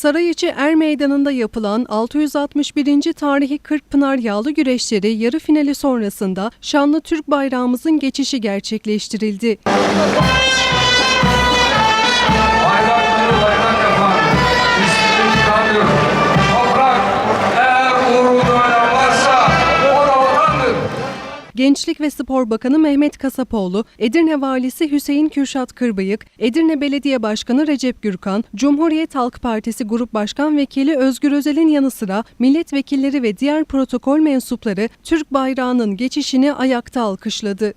Sarayiçi Er Meydanı'nda yapılan 661. tarihi Kırkpınar Yağlı Güreşleri yarı finali sonrasında şanlı Türk bayrağımızın geçişi gerçekleştirildi. Gençlik ve Spor Bakanı Mehmet Kasapoğlu, Edirne Valisi Hüseyin Kürşat Kırbıyık, Edirne Belediye Başkanı Recep Gürkan, Cumhuriyet Halk Partisi Grup Başkan Vekili Özgür Özel'in yanı sıra milletvekilleri ve diğer protokol mensupları Türk bayrağının geçişini ayakta alkışladı.